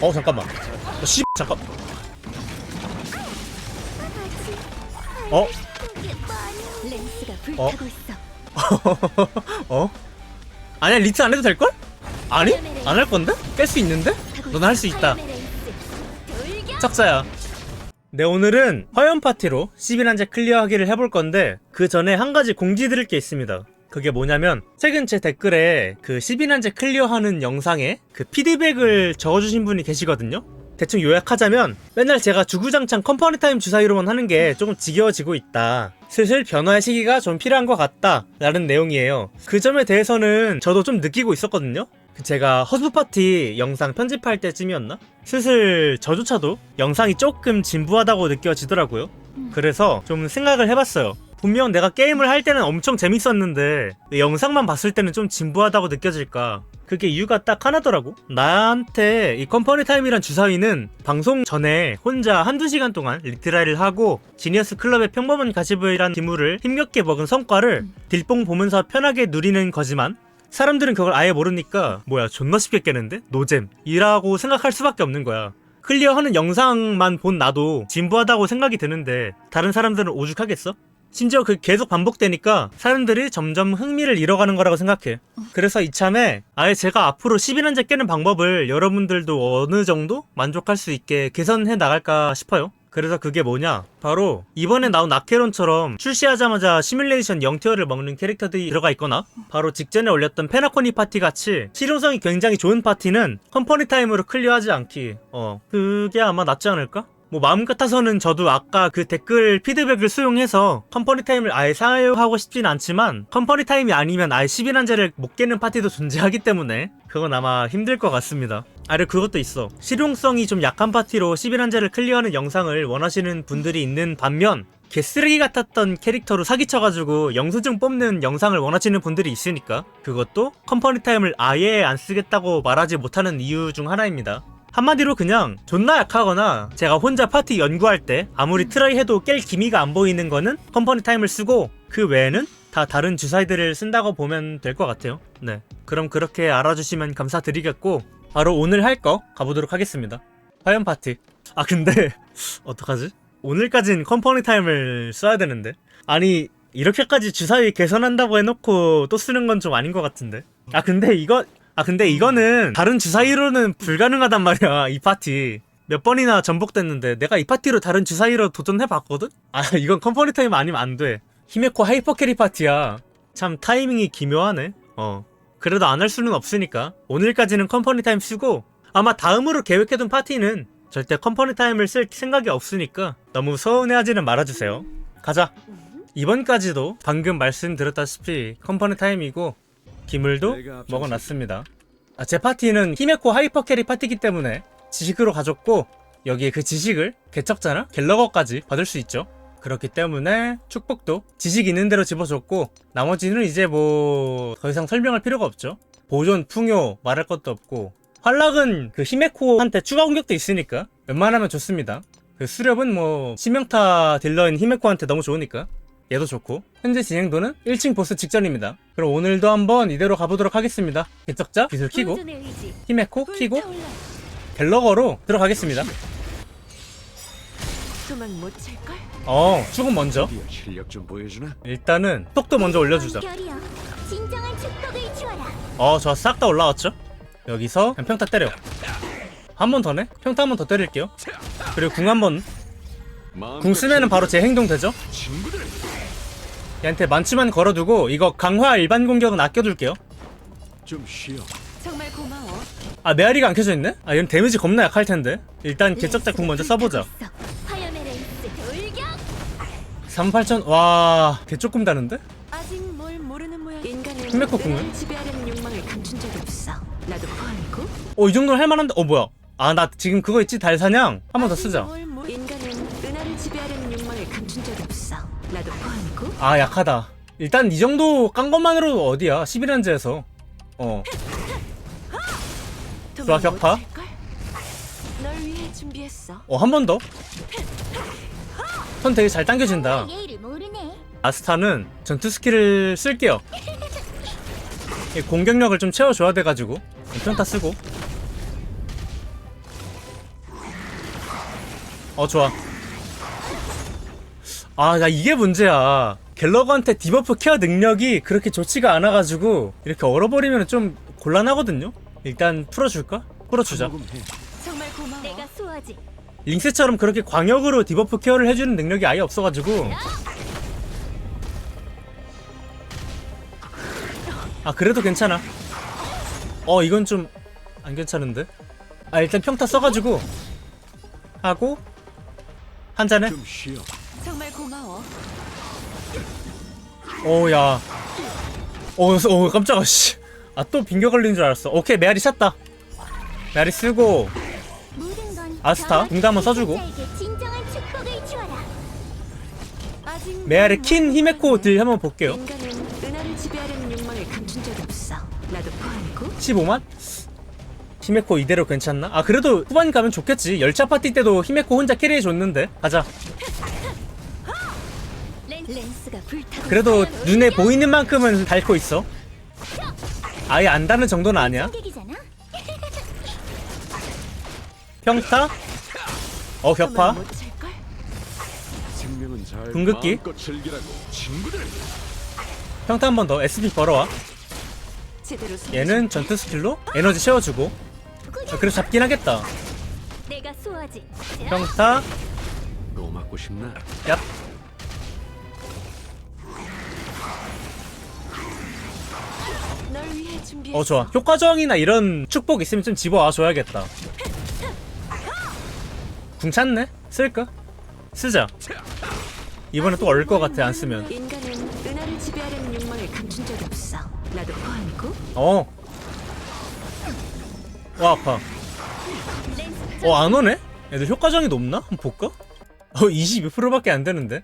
어 잠깐만 어, 씨 잠깐 어? 렌스가 어? 불타고 있어. 어? 아니야 리트 안 해도 될걸? 아니? 안 할 건데? 깰 수 있는데? 넌 할 수 있다! 척자야 네 오늘은 화연 파티로 11한제 클리어하기를 해볼 건데 그 전에 한 가지 공지 드릴 게 있습니다 그게 뭐냐면 최근 제 댓글에 그 11한제 클리어하는 영상에 그 피드백을 적어주신 분이 계시거든요 대충 요약하자면 맨날 제가 주구장창 컴퍼니 타임 주사위로만 하는 게 조금 지겨워지고 있다. 슬슬 변화의 시기가 좀 필요한 것 같다. 라는 내용이에요. 그 점에 대해서는 저도 좀 느끼고 있었거든요. 그 제가 허브 파티 영상 편집할 때쯤이었나? 슬슬 저조차도 영상이 조금 진부하다고 느껴지더라고요. 그래서 좀 생각을 해봤어요. 분명 내가 게임을 할 때는 엄청 재밌었는데 왜 영상만 봤을 때는 좀 진부하다고 느껴질까? 그게 이유가 딱 하나더라고. 나한테 이 컴퍼니 타임이란 주사위는 방송 전에 혼자 한두 시간 동안 리트라이를 하고 지니어스 클럽의 평범한 가시브이란 기물을 힘겹게 먹은 성과를 딜뽕 보면서 편하게 누리는 거지만 사람들은 그걸 아예 모르니까 뭐야 존나 쉽게 깨는데? 노잼 이라고 생각할 수밖에 없는 거야 클리어하는 영상만 본 나도 진부하다고 생각이 드는데 다른 사람들은 오죽하겠어? 심지어 그 계속 반복되니까 사람들이 점점 흥미를 잃어가는 거라고 생각해 그래서 이참에 아예 제가 앞으로 11한제 깨는 방법을 여러분들도 어느 정도 만족할 수 있게 개선해 나갈까 싶어요 그래서 그게 뭐냐? 바로 이번에 나온 아케론처럼 출시하자마자 시뮬레이션 0티어를 먹는 캐릭터들이 들어가 있거나 바로 직전에 올렸던 페나코니 파티 같이 실용성이 굉장히 좋은 파티는 컴퍼니 타임으로 클리어하지 않기 어 그게 아마 낫지 않을까? 뭐 마음 같아서는 저도 아까 그 댓글 피드백을 수용해서 컴퍼니 타임을 아예 사용하고 싶진 않지만 컴퍼니 타임이 아니면 아예 11한제를 못 깨는 파티도 존재하기 때문에 그건 아마 힘들 것 같습니다. 아래 그것도 있어. 실용성이 좀 약한 파티로 11한제를 클리어하는 영상을 원하시는 분들이 있는 반면 개쓰레기 같았던 캐릭터로 사기쳐가지고 영수증 뽑는 영상을 원하시는 분들이 있으니까 그것도 컴퍼니 타임을 아예 안 쓰겠다고 말하지 못하는 이유 중 하나입니다. 한마디로 그냥 존나 약하거나 제가 혼자 파티 연구할 때 아무리 트라이 해도 깰 기미가 안 보이는 거는 컴퍼니 타임을 쓰고 그 외에는 다 다른 주사위들을 쓴다고 보면 될 것 같아요. 네. 그럼 그렇게 알아주시면 감사드리겠고 바로 오늘 할 거 가보도록 하겠습니다. 화연 파티. 아 근데 어떡하지? 오늘까진 컴퍼니 타임을 써야 되는데 아니 이렇게까지 주사위 개선한다고 해놓고 또 쓰는 건 좀 아닌 것 같은데 아 근데 이거 아 근데 이거는 다른 주사위로는 불가능하단 말이야 이 파티. 몇 번이나 전복됐는데 내가 이 파티로 다른 주사위로 도전해봤거든? 아 이건 컴퍼니 타임 아니면 안돼. 히메코 하이퍼 캐리 파티야. 참 타이밍이 기묘하네. 어. 그래도 안 할 수는 없으니까 오늘까지는 컴퍼니 타임 쓰고 아마 다음으로 계획해둔 파티는 절대 컴퍼니 타임을 쓸 생각이 없으니까 너무 서운해하지는 말아주세요. 가자. 이번까지도 방금 말씀드렸다시피 컴퍼니 타임이고 기물도 먹어놨습니다. 아, 제 파티는 히메코 하이퍼 캐리 파티기 때문에 지식으로 가졌고 여기에 그 지식을 개척자나 갤러거까지 받을 수 있죠. 그렇기 때문에 축복도 지식 있는 대로 집어줬고 나머지는 이제 뭐 더 이상 설명할 필요가 없죠. 보존, 풍요 말할 것도 없고 활락은 그 히메코한테 추가 공격도 있으니까 웬만하면 좋습니다. 그 수렵은 뭐 치명타 딜러인 히메코한테 너무 좋으니까 얘도 좋고 현재 진행도는 1층 보스 직전입니다. 그럼 오늘도 한번 이대로 가보도록 하겠습니다. 개척자 기술 키고 의지. 히메코 키고. 갤러거로 들어가겠습니다. 도망 못 찰걸? 어 죽은 먼저? 일단은 속도 먼저 올려주자. 어 저 싹 다 올라왔죠? 여기서 그냥 평타 때려. 한 번 더네? 평타 한 번 더 때릴게요. 그리고 궁 한 번. 궁 쓰면은 바로 제 행동 되죠? 얘한테 만치만 걸어두고 이거 강화 일반 공격은 아껴둘게요. 좀 쉬어. 정말 고마워. 아 메아리가 안 켜져 있네? 아 얘는 데미지 겁나 약할 텐데. 일단 개척자 궁 먼저 써보자. 화염의 렌스 돌격. 38,000 와... 개 조금 다른데? 아직 뭘 모르는 모양. 인간은 힘메코 궁은? 은하를 지배하려는 욕망을 감춘 적이 없어. 나도 포함이고. 어 이 정도는 할만한데 어 뭐야 아 나 지금 그거 있지 달사냥 한 번 더 쓰자 인간 아 약하다. 일단 이 정도 깐 것만으로도 어디야? 11한제에서. 어. 좋아, 격파. 준비했어. 어한 번 더? 턴 되게 잘 당겨진다. 아스타는 전투 스킬을 쓸게요. 이 공격력을 좀 채워줘야 돼가지고. 평타 쓰고. 어 좋아. 아나 이게 문제야 갤러그한테 디버프 케어 능력이 그렇게 좋지가 않아가지고 이렇게 얼어버리면 좀 곤란하거든요 일단 풀어줄까? 풀어주자 녹음해. 정말 고마워. 내가 수호하지. 링스처럼 그렇게 광역으로 디버프 케어를 해주는 능력이 아예 없어가지고 아 그래도 괜찮아 어 이건 좀 안 괜찮은데 아 일단 평타 써가지고 하고 한 쉬어. 정말 고마워. 오야 어, 어 깜짝아 씨아 또 빙겨 걸린 줄 알았어 오케이 메아리 샀다 메아리 쓰고 아스타, 저 궁도 한번 써주고. 메아리 킨 히메코 딜 한번 볼게요 인간은 은하를 지배하려는 욕망을 감춘 적이 없어. 나도 포함이고. 15만? 히메코 이대로 괜찮나? 아 그래도 후반 가면 좋겠지 열차 파티 때도 히메코 혼자 캐리해줬는데 가자 그래도. 눈에 보이는 만큼은 닳고 있어 아예 안다는 정도는 아니야. 평타? 어 격파? 궁극기? 평타 한 번 더 SP 서. 얘는 전투 스킬로 에너지 채워주고 아, 그래도 잡긴 하겠다. 평타 또 맞고 싶나? 얍 어. 어 좋아 효과 저항이나 이런 축복 있으면 좀 집어와 줘야겠다 궁 찼네? 쓸까? 쓰자 이번에 또 얼을 것 같아 안 쓰면 인간은 은하를 지배하려는 욕망을 감춘 적이 없어. 나도 포함이고. 어. 와 아파. 어 안 오네? 애들 효과정이 높나? 한번 볼까? 어 22%밖에 안 되는데.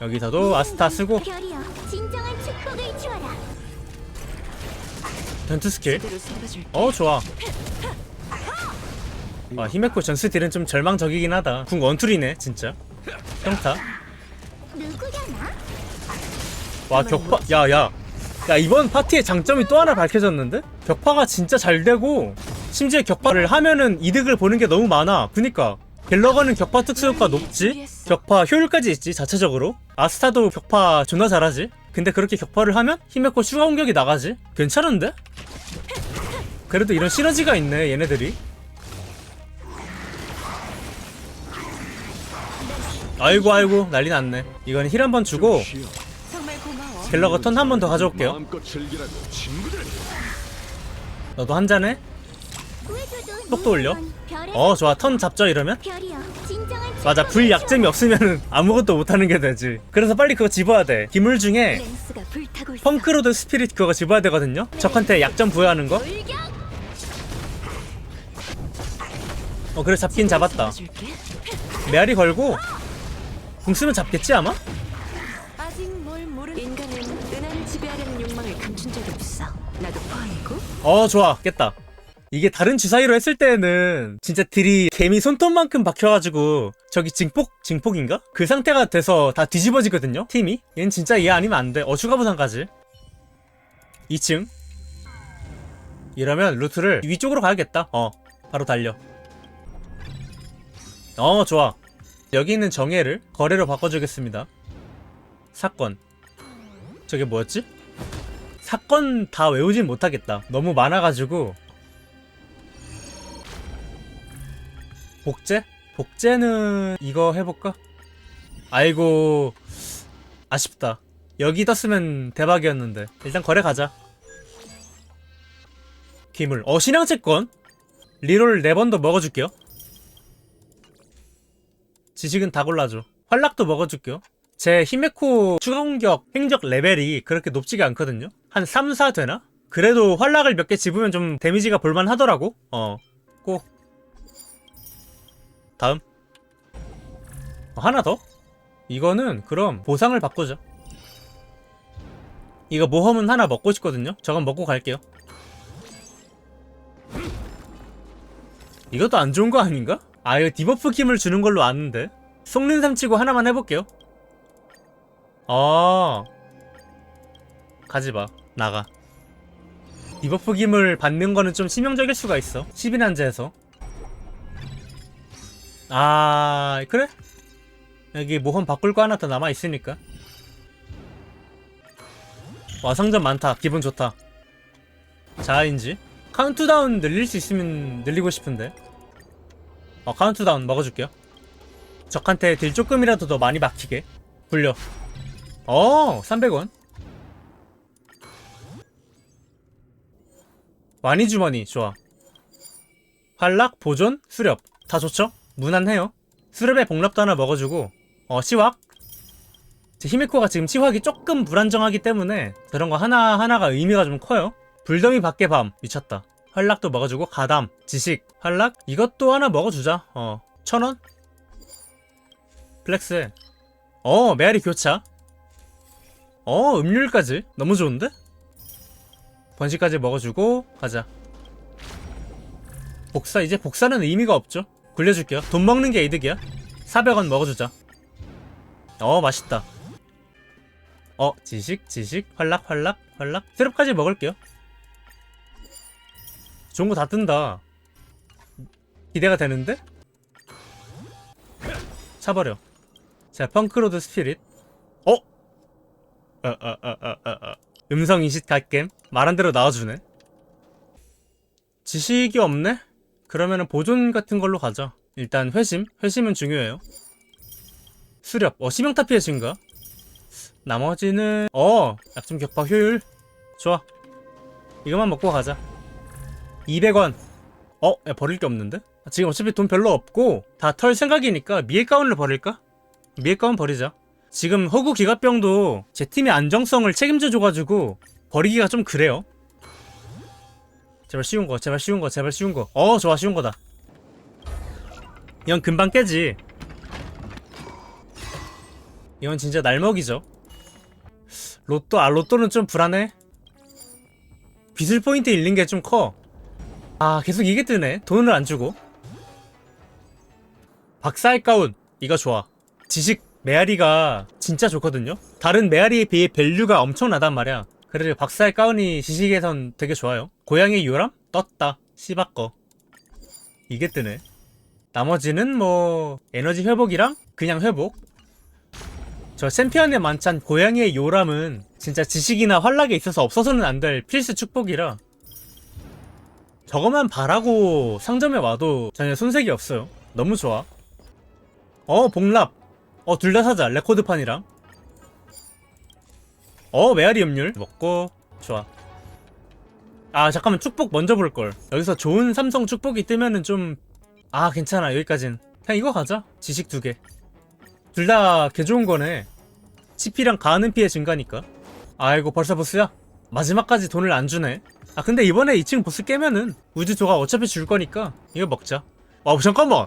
여기서도 아스타 쓰고 별이여 진정한 축복을 주어라. 전투 스킬. 어 좋아. 와 히메코 전스 딜은 좀 절망적이긴 하다. 궁 원툴이네 진짜. 평타. 와 격파. 야야. 야 이번 파티의 장점이 또 하나 밝혀졌는데? 격파가 진짜 잘 되고 심지어 격파를 하면은 이득을 보는 게 너무 많아. 그니까 갤러거는 격파 특수 효과 높지? 격파 효율까지 있지 자체적으로. 아스타도 격파 존나 잘하지. 근데 그렇게 격파를 하면 히메코 추가 공격이 나가지. 괜찮은데? 그래도 이런 시너지가 있네 얘네들이. 아이고 아이고 난리 났네. 이건 힐 한 번 주고. 갤러거 턴한 번 더 가져올게요. 너도 한 잔해? 속도 올려. 어 좋아 턴 잡죠 이러면? 맞아 불 약점이 없으면 아무것도 못하는 게 되지 그래서 빨리 그거 집어야 돼 기물 중에. 펑크로드 스피릿 그거 집어야 되거든요 적한테 약점 부여하는 거? 어 그래 잡긴 잡았다. 메아리 걸고 궁 쓰면 잡겠지 아마? 아직 뭘 모르. 인간은 은하를 지배하려는 욕망을 감춘 적이 없어. 나도 포함이고. 어 좋아 깼다 이게 다른 주사위로 했을 때는 진짜 딜이 개미 손톱만큼 박혀가지고 저기 증폭? 증폭인가? 그 상태가 돼서 다 뒤집어지거든요 팀이 얘는 진짜 얘 아니면 안돼 어 추가 부상까지 2층 이러면 루트를 위쪽으로 가야겠다 어 바로 달려 어 좋아 여기 있는 정예를 거래로 바꿔주겠습니다 사건 저게 뭐였지? 사건 다 외우진 못하겠다. 너무 많아가지고. 복제? 복제는 이거 해볼까? 아이고 아쉽다. 여기 떴으면 대박이었는데 일단 거래 가자. 기물. 어 신앙채권. 리롤 4번 더 먹어줄게요. 지식은 다 골라줘. 활락도 먹어줄게요. 제 히메코 추가 공격 행적 레벨이 그렇게 높지가 않거든요. 한 3, 4 되나? 그래도 활락을 몇 개 집으면 좀 데미지가 볼만 하더라고. 어. 꼭. 다음. 어, 하나 더? 이거는 그럼 보상을 바꾸자. 이거 모험은 하나 먹고 싶거든요. 저건 먹고 갈게요. 이것도 안 좋은 거 아닌가? 아 이거 디버프 킴을 주는 걸로 아는데 속는 삼 치고 하나만 해볼게요 아 가지마 나가 디버프 김을 받는 거는 좀 치명적일 수가 있어 10인 한제에서 아 그래? 여기 모험 바꿀 거 하나 더 남아 있으니까. 와 상점 많다. 기분 좋다. 자인지 카운트다운 늘릴 수 있으면 늘리고 싶은데. 어 카운트다운 먹어줄게요. 적한테 딜 조금이라도 더 많이 막히게 굴려. 어 300원. 와니 주머니 좋아. 활락, 보존, 수렵 다 좋죠? 무난해요. 수렵에 복랍도 하나 먹어주고 어. 제 히메코가 지금 시확이 조금 불안정하기 때문에 저런 거 하나 하나가 의미가 좀 커요. 불더미 밖의 밤 미쳤다. 활락도 먹어주고 가담, 지식, 활락 이것도 하나 먹어주자. 어 천 원? 플렉스. 어 메아리 교차. 어 음률까지 너무 좋은데? 번식까지 먹어주고 가자. 복사 이제 복사는 의미가 없죠. 굴려줄게요. 돈 먹는 게 이득이야. 400원 먹어주자. 어 맛있다. 어 지식 지식 활락 활락 활락 트랩까지 먹을게요. 좋은 거 다 뜬다. 기대가 되는데? 차버려. 자 펑크로드 스피릿. 어? 어. 음성 인식 갈겜 말한 대로 나와주네. 지식이 없네? 그러면은 보존 같은 걸로 가자. 일단 회심, 회심은 중요해요. 수렵, 어 심형타 피해 증가. 나머지는 어 약점 격파 효율 좋아. 이것만 먹고 가자. 200원. 어, 야, 버릴 게 없는데? 지금 어차피 돈 별로 없고 다 털 생각이니까 미에 가운을 버릴까? 미에 가운 버리자. 지금 허구 기갑병도 제 팀의 안정성을 책임져 줘가지고 버리기가 좀 그래요. 제발 쉬운 거, 제발 쉬운 거, 제발 쉬운 거. 어, 좋아, 쉬운 거다. 이건 금방 깨지. 이건 진짜 날먹이죠. 로또, 아, 로또는 좀 불안해. 비슬 포인트 잃는 게 좀 커. 아, 계속 이게 뜨네. 돈을 안 주고. 박사의 가운. 이거 좋아. 지식 메아리가 진짜 좋거든요. 다른 메아리에 비해 밸류가 엄청나단 말이야. 그래도 박사의 가운이 지식에선 되게 좋아요. 고양이 요람? 떴다. 씨바꺼. 이게 뜨네. 나머지는 뭐 에너지 회복이랑 그냥 회복. 저 챔피언의 만찬 고양이의 요람은 진짜 지식이나 활락에 있어서 없어서는 안 될 필수 축복이라 저거만 바라고 상점에 와도 전혀 손색이 없어요. 너무 좋아. 어, 복랍. 어, 둘 다 사자. 레코드판이랑. 어, 메아리 음률. 먹고, 좋아. 아, 잠깐만. 축복 먼저 볼걸. 여기서 좋은 삼성 축복이 뜨면은 좀, 아, 괜찮아. 여기까진. 그냥 이거 가자. 지식 두 개. 둘 다 개 좋은 거네. CP랑 가하는 피해 증가니까. 아이고, 벌써 보스야? 마지막까지 돈을 안 주네. 아, 근데 이번에 2층 보스 깨면은 우주조가 어차피 줄 거니까 이거 먹자. 와, 잠깐만!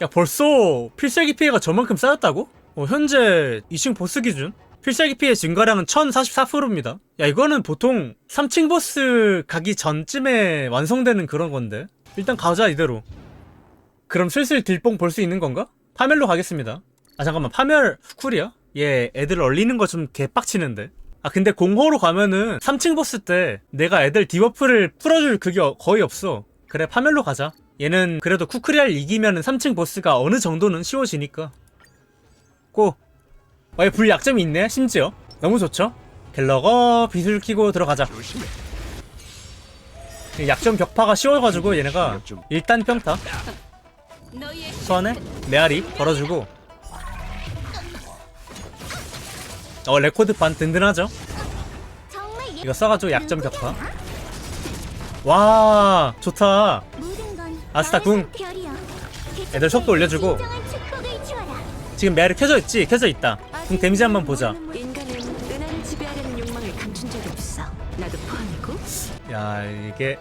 야 벌써 필살기 피해가 저만큼 쌓였다고? 어, 현재 2층 보스 기준 필살기 피해 증가량은 1044%입니다. 야 이거는 보통 3층 보스 가기 전쯤에 완성되는 그런 건데 일단 가자 이대로. 그럼 슬슬 딜뽕 볼 수 있는 건가? 파멸로 가겠습니다. 아 잠깐만 파멸 쿨이야? 얘 애들 얼리는 거 좀 개빡치는데. 아 근데 공허로 가면은 3층 보스 때 내가 애들 디버프를 풀어줄 그게 어- 거의 없어. 그래 파멸로 가자. 얘는 그래도 쿠크리알 이기면은 3층 보스가 어느 정도는 쉬워지니까. 고. 어, 얘불 약점이 있네, 심지어. 너무 좋죠? 갤러거 비술 키고 들어가자. 약점 격파가 쉬워가지고 얘네가 일단 평타 소환해 메아리 걸어주고 어 레코드 반 든든하죠? 이거 써가지고 약점 격파 와 좋다 아스타 궁. 애들 속도 올려주고. 지금 메아리 켜져 있지? 켜져 있다 그럼 데미지 한번 보자 인간은 은하를 지배하려는 욕망을 감춘 적이 없어. 나도 포함이고. 야 이게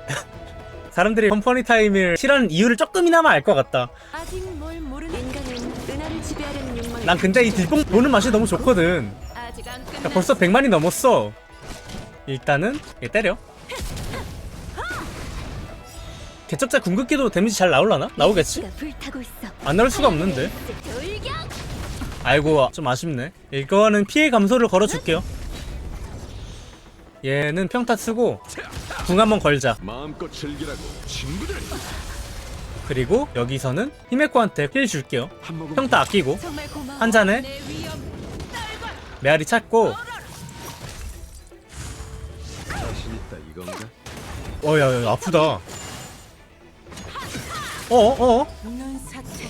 사람들이 컴퍼니 타임을 싫어하는 이유를 조금이나마 알 것 같다 아직 뭘 모르는 인간은 은하를 지배하려는 욕망을 난 근데 이 딜뽕 보는 맛이 너무 좋거든 아직 안 끝났어. 야, 벌써 100만이 넘었어 일단은 얘 때려 개척자 궁극기도 데미지 잘 나올라나? 나오겠지? 내가 불타고 있어. 안 나올 수가 없는데 돌격. 아이고 좀 아쉽네 이거는 피해 감소를 걸어줄게요 얘는 평타 쓰고 궁 한번 걸자 마음껏 즐기라고 친구들. 그리고 여기서는 히메코한테 힐 줄게요 평타 아끼고. 한 잔에 메아리 찾고 자신 있다 이건가? 어야 야, 아프다 어어 눈 사태.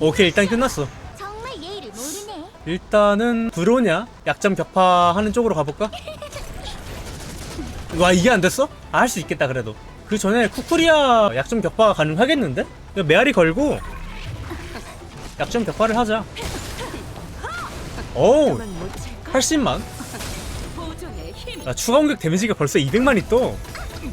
오케이 일단 끝났어. 일단은 브로냐 약점 격파하는 쪽으로 가볼까? 와 이게 안 됐어? 아, 할 수 있겠다 그래도 그 전에 쿠쿠리아 약점 격파 가능하겠는데? 메아리 걸고 약점 격파를 하자 어우 그만 못 찰까? 80만? 보존의 힘. 아, 추가 공격 데미지가 벌써 200만이 떠.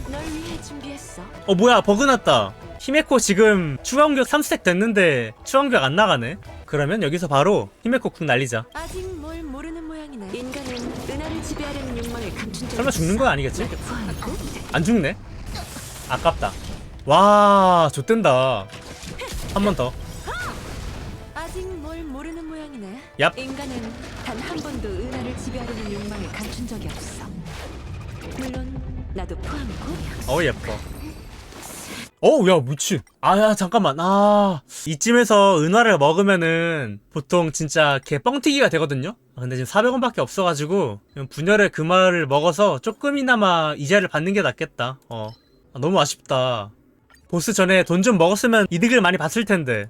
널 위해 준비했어. 어 뭐야 버그 났다. 히메코 지금 추가 공격 3스택 됐는데 추가 공격 안 나가네. 그러면 여기서 바로 히메코 궁 날리자. 아직 뭘 모르는 모양이네. 인간은 은하를 지배하려는 욕망을 감춘 적 설마 죽는 건 아니겠지? 안 죽네. 아깝다. 와, 좆된다. 한 번 더. 아직 뭘 모르는 모양이네. 얍. 인간은 단 한 번도 은하를 지배하려는 욕망을 감춘 적이 없어. 물론 나도 포함이고. 어 예뻐. 어우 야 미친. 아야 잠깐만. 아 이쯤에서 은화를 먹으면은 보통 진짜 개 뻥튀기가 되거든요. 아, 근데 지금 400원밖에 없어가지고 분열의 금화를 먹어서 조금이나마 이자를 받는 게 낫겠다. 어 아, 너무 아쉽다. 보스 전에 돈 좀 먹었으면 이득을 많이 봤을 텐데.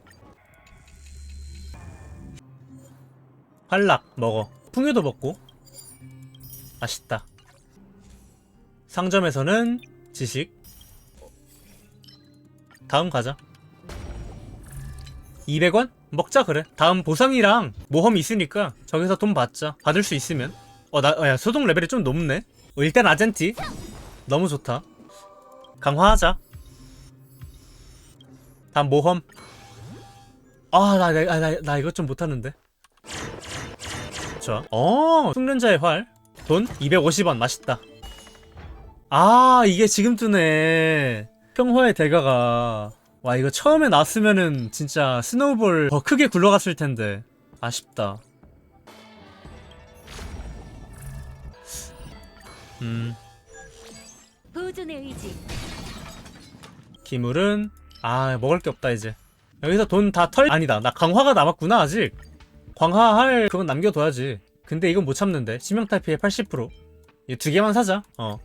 활락 먹어. 풍요도 먹고. 아쉽다. 상점에서는 지식. 다음 가자. 200원? 먹자 그래. 다음 보상이랑 모험 있으니까 저기서 돈 받자. 받을 수 있으면. 어, 나, 어, 야, 소동 레벨이 좀 높네. 어, 일단 아젠티. 너무 좋다. 강화하자. 다음 모험. 아, 나, 나, 아, 나, 나 이것 좀 못하는데. 좋아. 어, 숙련자의 활. 돈 250원. 맛있다. 아, 이게 지금 뜨네. 평화의 대가가. 와, 이거 처음에 나왔으면은 진짜 스노우볼 더 크게 굴러갔을 텐데. 아쉽다. 음, 보존의 의지. 기물은, 아, 먹을 게 없다, 이제. 여기서 돈 다 털, 아니다. 나 강화가 남았구나, 아직. 강화할 그건 남겨둬야지. 근데 이건 못 참는데. 치명타 피해 80%. 이 두 개만 사자. 어.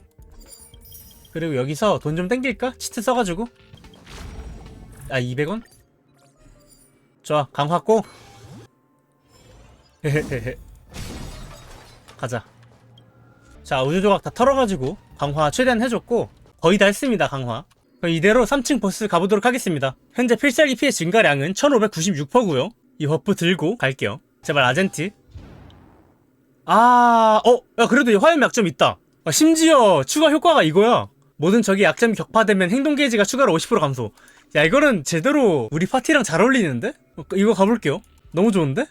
그리고 여기서 돈 좀 땡길까? 치트 써가지고. 아, 200원? 좋아, 강화 고! 헤헤헤헤. 가자. 자, 우주조각 다 털어가지고, 강화 최대한 해줬고, 거의 다 했습니다, 강화. 그럼 이대로 3층 보스 가보도록 하겠습니다. 현재 필살기 피해 증가량은 1596%고요. 이 버프 들고 갈게요. 제발 아젠티. 아, 어, 야, 그래도 이 화염 약점 있다. 아, 심지어 추가 효과가 이거야. 모든 적이 약점이 격파되면 행동 게이지가 추가로 50% 감소. 야, 이거는 제대로 우리 파티랑 잘 어울리는데? 어, 이거 가볼게요. 너무 좋은데?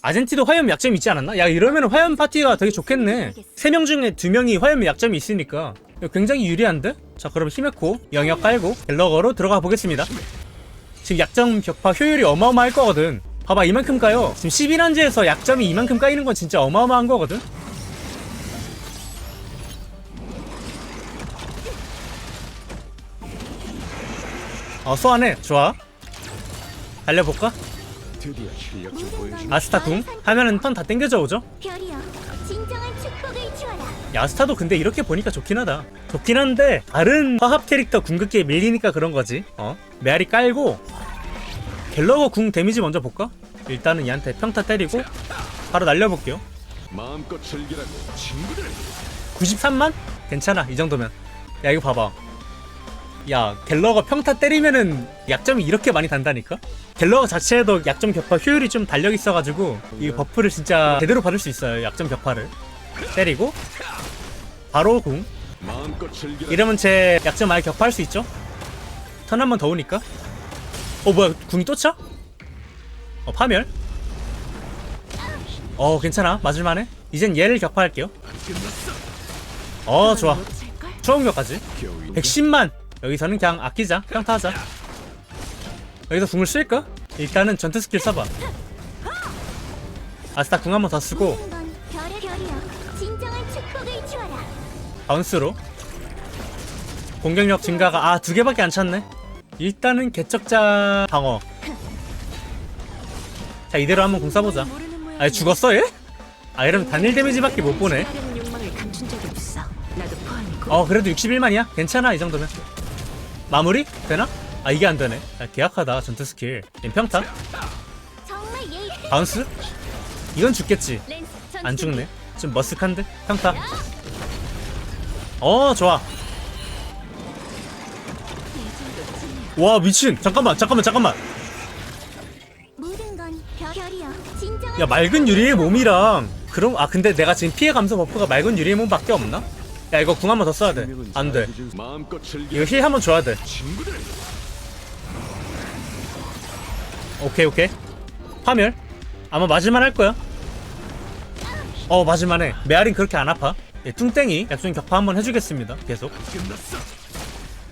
아젠티도 화염 약점이 있지 않았나? 야, 이러면 화염 파티가 되게 좋겠네. 3명 중에 2명이 화염 약점이 있으니까. 굉장히 유리한데? 자, 그럼 히메코 영역 깔고 갤러거로 들어가 보겠습니다. 지금 약점 격파 효율이 어마어마할 거거든. 봐봐, 이만큼 까요. 지금 11한지에서 약점이 이만큼 까이는 건 진짜 어마어마한 거거든. 어, 소환해. 좋아. 달려볼까? 드디어 실력 좀 모든 보여주. 건 아스타 궁? 하면은 턴 다 땡겨져 오죠? 별이여, 진정한 축복을 주어라. 야스타도 근데 이렇게 보니까 좋긴 하다. 좋긴 한데 다른 화합 캐릭터 궁극기에 밀리니까 그런 거지. 어? 메아리 깔고 갤러거 궁 데미지 먼저 볼까? 일단은 얘한테 평타 때리고 바로 날려볼게요. 마음껏 즐기라고 친구들. 93만? 괜찮아 이 정도면. 야 이거 봐봐. 야 갤러거 평타 때리면은 약점이 이렇게 많이 단다니까? 갤러거 자체에도 약점 격파 효율이 좀 달력 있어가지고 이 버프를 진짜 제대로 받을 수 있어요. 약점 격파를 때리고 바로 궁. 이러면 제 약점 아예 격파할 수 있죠? 턴 한 번 더 오니까 어 뭐야 궁이 또 차? 어 파멸 어 괜찮아 맞을만해 이젠 얘를 격파할게요 어 좋아? 초공격까지 겨우 110만 여기서는 그냥 아끼자 평타 하자 여기서 궁을 쓸까? 일단은 전투 스킬 써봐 아스타 궁 한 번 더 쓰고. 바운스로 공격력 증가가 아 두 개밖에 안 찼네 일단은 개척자 방어 자 이대로 한번 공 모양이야. 아니 죽었어 얘? 아 이러면 단일 데미지밖에 못 보네. 어 그래도 61만이야 괜찮아 이 정도면 마무리? 되나? 아 이게 안 되네 아, 계약하다 전투 스킬 임평타? 바운스? 이건 죽겠지 안 죽네 좀 머쓱한데? 평타 어 좋아 와 미친 잠깐만 잠깐만 잠깐만 야 맑은 유리의 몸이랑 그럼 아 근데 내가 지금 피해 감소 버프가 맑은 유리의 몸밖에 없나? 야 이거 궁 한 번 더 써야 돼. 안 돼. 마음껏 즐기라 이거 힐 한 번 줘야 돼. 오케이 오케이. 파멸. 아마 맞을만 할 거야. 어 맞을만해. 메아린 그렇게 안 아파. 예, 뚱땡이 약속 격파 한번 해주겠습니다 계속. 끝났어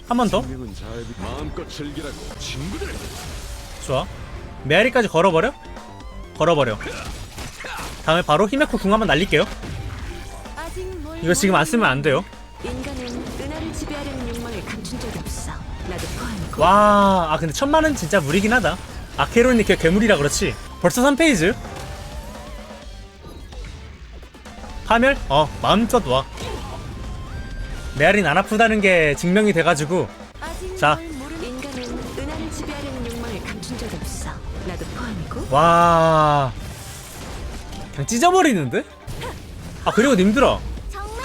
한 번 더. 좋아. 메아리까지 걸어버려? 걸어버려. 다음에 바로 히메코 궁 한번 날릴게요 이거 지금 안 쓰면 안 돼요 인간은 은하를 지배하려는 욕망을 감춘 적이 없어. 나도 포함이고. 와, 아 근데 천만은 진짜 무리긴 하다. 아케론이 걔 괴물이라 그렇지. 벌써 3페이지? 파멸? 어, 마음껏 와. 메아린 안 아프다는 게 증명이 돼가지고 아직 자. 뭘 모르는 인간은 은하를 지배하려는 욕망을 감춘 적이 없어. 나도 포함이고. 와, 그냥 찢어버리는데? 아 그리고 님들아,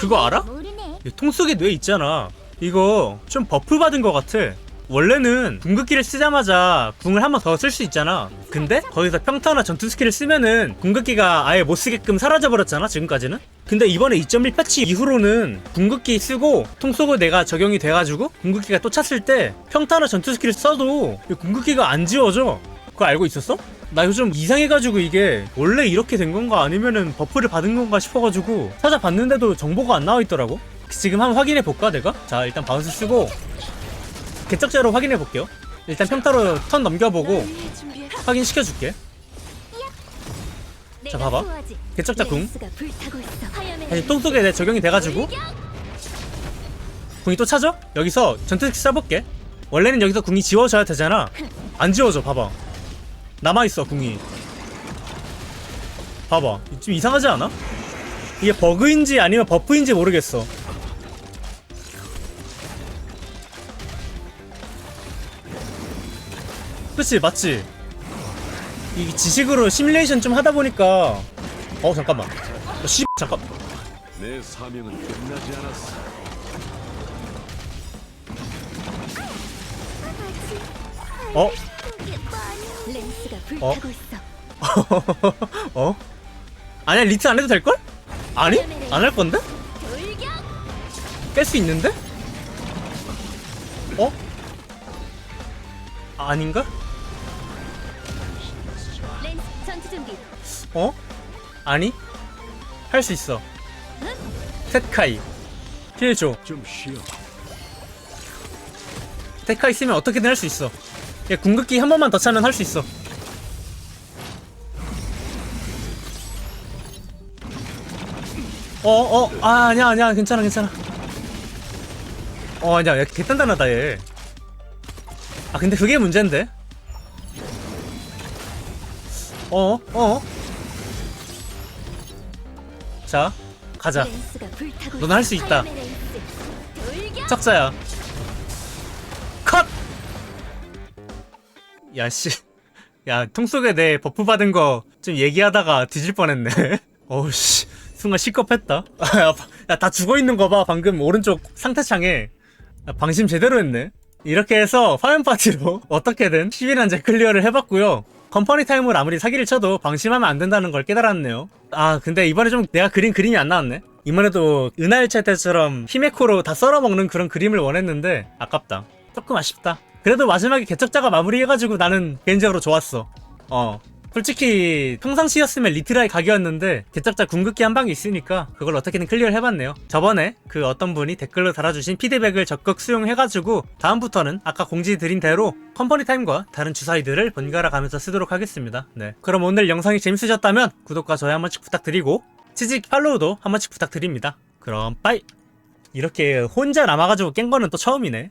그거 알아? 모르네 이통 속에 뇌 있잖아. 이거 좀 버프 받은 것 같아. 원래는 궁극기를 쓰자마자 궁을 한 번 더 쓸 수 있잖아. 근데 거기서 평타나 전투 스킬을 쓰면은 궁극기가 아예 못 쓰게끔 사라져 버렸잖아. 지금까지는. 근데 이번에 2.1 패치 이후로는 궁극기 쓰고 통 속에 내가 적용이 돼가지고 궁극기가 또 찼을 때 평타나 전투 스킬을 써도 이 궁극기가 안 지워져. 그거 알고 있었어? 나 요즘 이상해가지고 이게 원래 이렇게 된 건가 아니면은 버프를 받은 건가 싶어가지고 찾아봤는데도 정보가 안 나와 있더라고. 지금 한번 확인해 볼까 내가? 자 일단 바운스 쓰고 개척자로 확인해 볼게요. 일단 평타로 턴 넘겨보고 위해 준비해. 확인시켜 줄게. 자, 봐봐. 개척자 궁. 다시 똥 속에 내 적용이 돼가지고 궁이 또 차죠? 여기서 전투 스킬 써볼게. 원래는 여기서 궁이 지워져야 되잖아. 안 지워져. 봐봐. 남아 있어 궁이. 봐봐. 좀 이상하지 않아? 이게 버그인지 아니면 버프인지 모르겠어. 그치 맞지? 이 지식으로 시뮬레이션 좀 하다 보니까 어 잠깐만 어, 씨 잠깐 내 사명은 끝나지 않았어 어? 렌스가 어? 불타고 있어 어? 아니야 리트 안 해도 될 걸? 아니? 안 할 건데? 돌격 깰 수 있는데? 어? 아닌가? 렌스 전투 준비 어? 아니? 할 수 있어 테카이 힐줘 좀 쉬어 테카이 쓰면 어떻게든 할 수 있어 얘 궁극기 한 번만 더 차면 할 수 있어 어 어 아 아니야 아니야 괜찮아 괜찮아 어 아니야 얘 개단단하다 얘 아 근데 그게 문제인데 어어 어? 자 가자 렌스가 불타고 넌할 수 있어. 있다. 척자야. 컷! 야, 씨. 야, 통 속에 내 버프 받은 거 좀 얘기하다가 뒤질 뻔했네. 어우, 씨. 순간 시겁했다. 아, 야, 다 죽어 있는 거 봐. 방금 오른쪽 상태 창에. 야, 방심 제대로 했네. 이렇게 해서 화면 파티로 어떻게든 11한제 클리어를 해봤고요. 컴퍼니 타임을 아무리 사기를 쳐도 방심하면 안 된다는 걸 깨달았네요. 아, 근데 이번에 좀 내가 그린 그림이 안 나왔네. 이번에도 은하일체 때처럼 히메코로 다 썰어먹는 그런 그림을 원했는데 아깝다. 조금 아쉽다. 그래도 마지막에 개척자가 마무리해가지고 나는 개인적으로 좋았어. 어. 솔직히 평상시였으면 리트라이 각이었는데 개척자 궁극기 한 방이 있으니까 그걸 어떻게든 클리어를 해봤네요. 저번에 그 어떤 분이 댓글로 달아주신 피드백을 적극 수용해가지고 다음부터는 아까 공지 드린 대로 컴퍼니 타임과 다른 주사위들을 번갈아 가면서 쓰도록 하겠습니다. 네. 그럼 오늘 영상이 재밌으셨다면 구독과 좋아요 한 번씩 부탁드리고 치직 팔로우도 한 번씩 부탁드립니다. 그럼 빠이! 이렇게 혼자 남아가지고 깬 거는 또 처음이네.